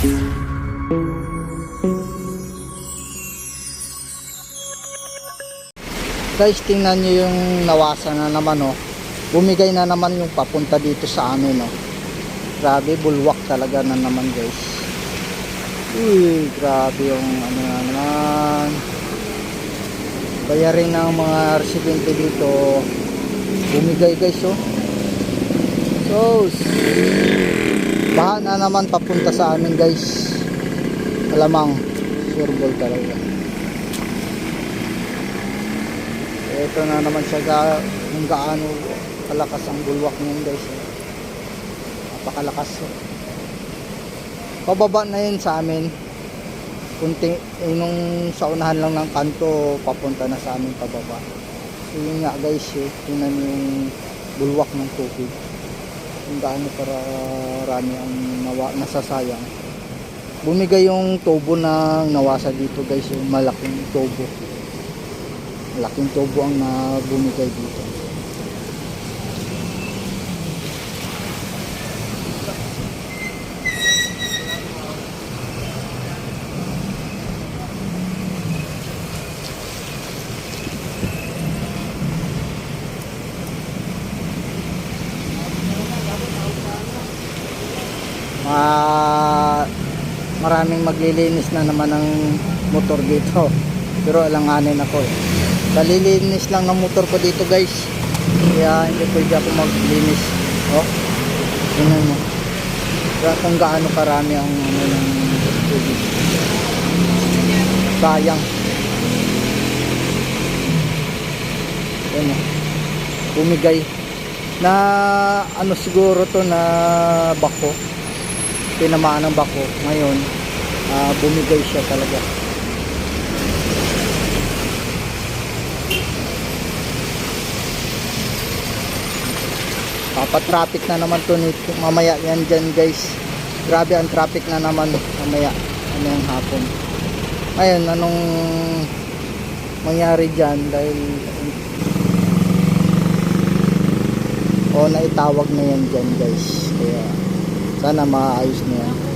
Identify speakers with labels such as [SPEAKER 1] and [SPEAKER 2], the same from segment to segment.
[SPEAKER 1] Guys, tingnan nyo yung nawasa na naman oh. Bumigay na naman yung papunta dito sa amin oh. Grabe, bulwak talaga na naman guys. Uy, grabe yung ano na naman. Bayarin ng mga residente dito. Bumigay guys oh. So, baha na naman papunta sa amin guys. Alamang, sure ball talaga. Ito na naman siya ga, kung gaano kalakas ang bulwak niyan guys. Napakalakas. Pababa na yun sa amin. Kunti, eh, nung sa unahan lang ng kanto, papunta na sa amin pababa. So yun nga guys, eh, niyo yung bulwak ng tubig. Kung gaano para rami ang nawa, nasasayang. Bumigay yung tubo ng nawasa dito guys, yung malaking tubo laking tubo ang nabumigay dito maglilinis na naman ng motor dito pero alanganin ako eh Kalilinis lang ng motor ko dito guys. Kaya hindi pwede ako maglinis. Oh. Tingnan mo. Kung gaano karami ang ano ng tubig. Sayang. Yan mo. Bumigay. Na ano siguro to na bako. Tinamaan ng bako. Ngayon, ah, bumigay siya talaga. papatraffic na naman to nito mamaya yan dyan guys. Grabe ang traffic na naman mamaya ano yung hapon. Ayun anong mangyari dyan? Dahil o naitawag na yan dyan guys. Kaya sana maayos na yan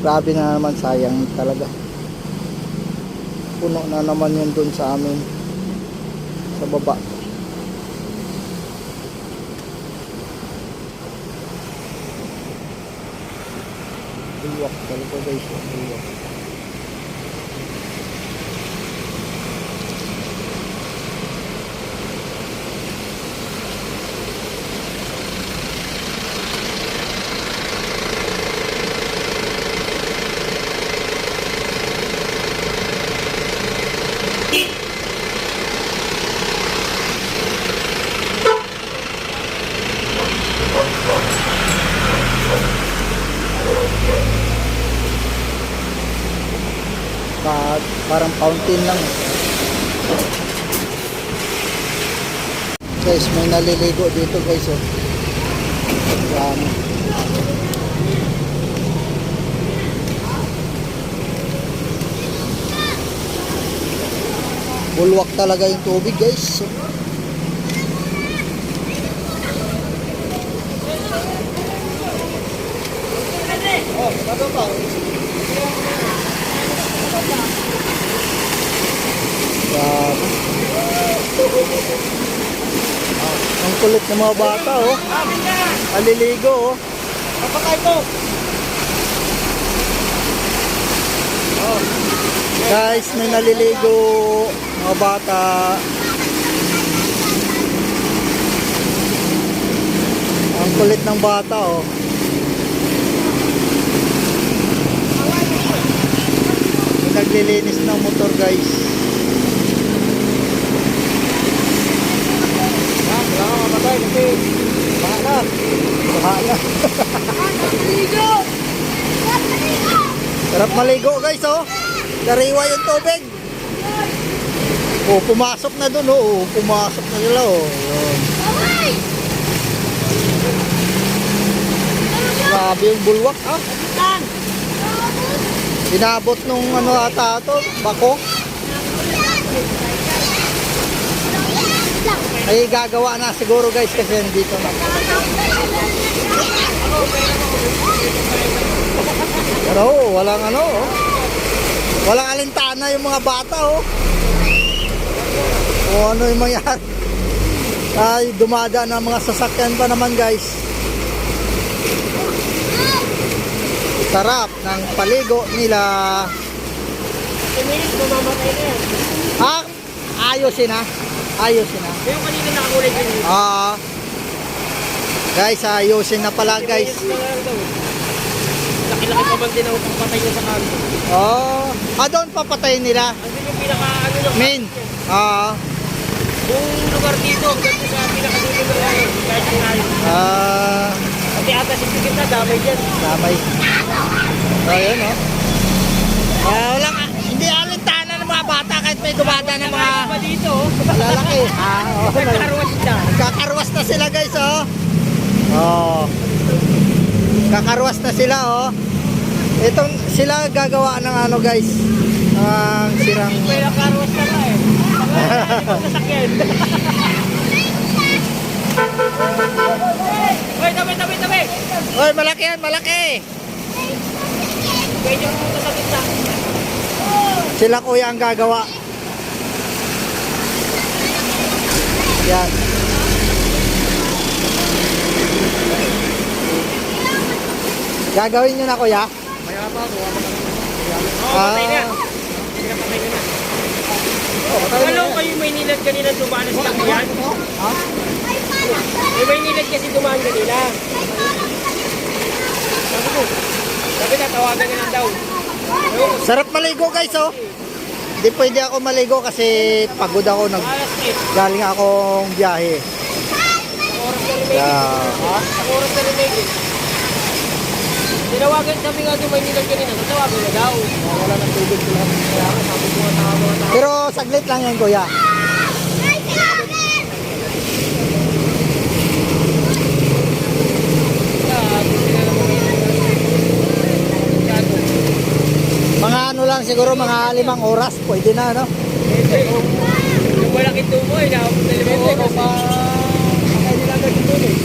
[SPEAKER 1] grabe na naman sayang talaga. Puno na naman yun dun sa amin. Sa baba. Buwak talaga guys, yung fountain lang. Guys, may naliligo dito guys oh. Yan. Bulwak talaga yung tubig guys. Oh, bago pa. Grabe. Ah, ang kulit ng mga bata, oh. Aliligo, oh. Kapatay ko. Oh. Guys, may naliligo mga bata. Ang kulit ng bata, oh. Naglilinis ng motor, guys. Ah, kasi baha na. Baha na. Sarap maligo guys oh. Kariwa yung tubig. Oh, pumasok na dun oh. Pumasok na nila oh. Yun. Grabe yung bulwak ah. Inabot nung ano ata to, bako. Ay gagawa na siguro guys kasi nandito na. Pero oh, walang ano oh. Walang alintana yung mga bata oh. O ano yung mangyari. Ay dumada na mga sasakyan pa naman guys. Sarap ng paligo nila.
[SPEAKER 2] Tumilis, mamamatay na yan.
[SPEAKER 1] Ah, ayusin na. Ayusin na.
[SPEAKER 2] Yung kanina nakakulay din.
[SPEAKER 1] Ah. guys, ayusin na pala guys.
[SPEAKER 2] Laki-laki pa man din ang pagpatay niya sa kanto.
[SPEAKER 1] Oh, ah doon papatayin nila.
[SPEAKER 2] Andun yung pinaka ano yung
[SPEAKER 1] Main. Ah,
[SPEAKER 2] Yung lugar dito, ganito sa pinakadulo ng ano, kahit ang layo.
[SPEAKER 1] ah,
[SPEAKER 2] Pati ata si Pikit na damay dyan.
[SPEAKER 1] damay. Oh, yun oh. Ah, wala ka. Hindi alintana ng mga bata kahit may dumada ng mga
[SPEAKER 2] pa dito,
[SPEAKER 1] malalaki. Ah, oh,
[SPEAKER 2] nagkaroon siya.
[SPEAKER 1] Kakarwas na sila guys oh. Oh. Kakarwas na sila oh. Itong sila gagawa ng ano guys. Ang sirang
[SPEAKER 2] May nakaroon ka na eh. Sasakyan. Uy, tabi, tabi, tabi!
[SPEAKER 1] Oy, malaki yan, malaki.
[SPEAKER 2] Pwede pumunta sa.
[SPEAKER 1] Sila kuya ang gagawa. Yan. Gagawin nyo na kuya?
[SPEAKER 2] Maya pa ako. Oo,
[SPEAKER 1] Ah.
[SPEAKER 2] patay na. Patay na, patay na. Ko yung may nilad kanina dumaan sa yan.
[SPEAKER 1] Ha?
[SPEAKER 2] Yung may nilad kasi dumaan kanina. Sabi ko, sabi na tawagan na lang daw.
[SPEAKER 1] Sarap maligo guys oh. Hindi pwede ako maligo kasi pagod ako. Nag
[SPEAKER 2] alas 8.
[SPEAKER 1] galing akong biyahe. Yeah.
[SPEAKER 2] Sa oras na remake. Tinawagan, sabi nga doon may nilad kanina, tatawagan na daw. Wala ng tubig.
[SPEAKER 1] Pero saglit lang yan kuya. Mga ano lang siguro mga limang oras pwede na no?
[SPEAKER 2] Yung malaking tubo nakapot na limang oras eh. Kaya nila agad dito eh.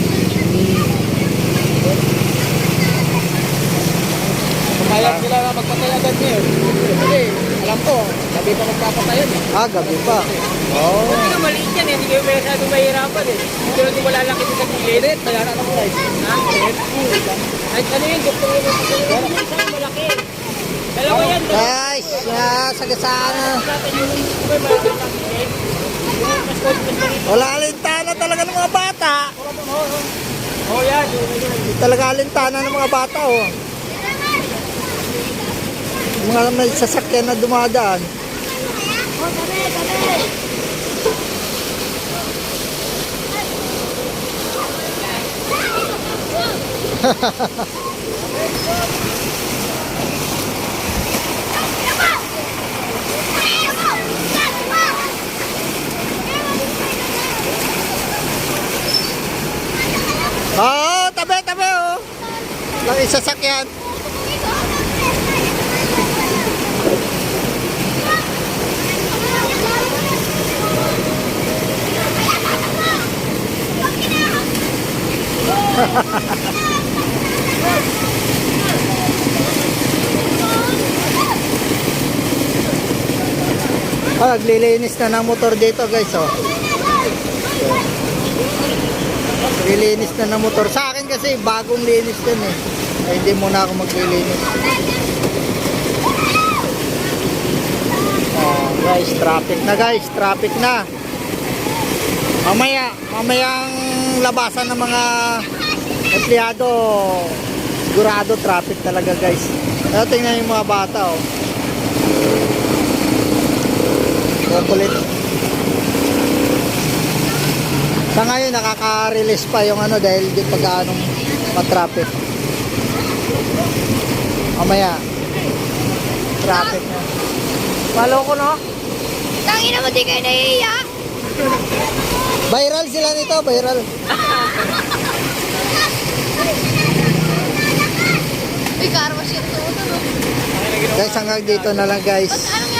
[SPEAKER 2] Kaya sila na magpatay agad ngayon. Kasi alam ko, sabi pa magpapatayan eh.
[SPEAKER 1] Ah, gabi pa. Oh.
[SPEAKER 2] Hindi ka maliit yan hindi kayo masyadong mahirapan eh. Hindi lang yung malalaki sa gilid. Red, bayaran ako. Ha? Ay, ano yun, gusto mo yung malaki. Dalawa yan.
[SPEAKER 1] Guys, uh, sagasaan na. Wala alintana talaga ng mga bata.
[SPEAKER 2] Oh, yan.
[SPEAKER 1] Talaga alintana ng mga bata oh. Mga may sasakyan na dumadaan. Oo, tabi, tabi oh. Lang yung sasakyan. Ah, naglilinis na ng motor dito guys oh. Lilinis na ng motor. Sa akin kasi bagong linis din eh. Ay, hindi muna ako maglilinis. Oh, guys, traffic na guys, traffic na. Mamaya, mamayang labasan ng mga empleyado. Sigurado traffic talaga guys. Pero tingnan yung mga bata oh. Kukulit. Sa ngayon, nakaka-release pa yung ano dahil di pa gaanong matraffic. Mamaya, traffic na. Maloko no?
[SPEAKER 3] Tangina mo, di kayo nahihiya.
[SPEAKER 1] Viral sila nito, viral.
[SPEAKER 3] Uy, karwas yung tuto, no?
[SPEAKER 1] Guys, hanggang dito na lang guys.
[SPEAKER 3] Anong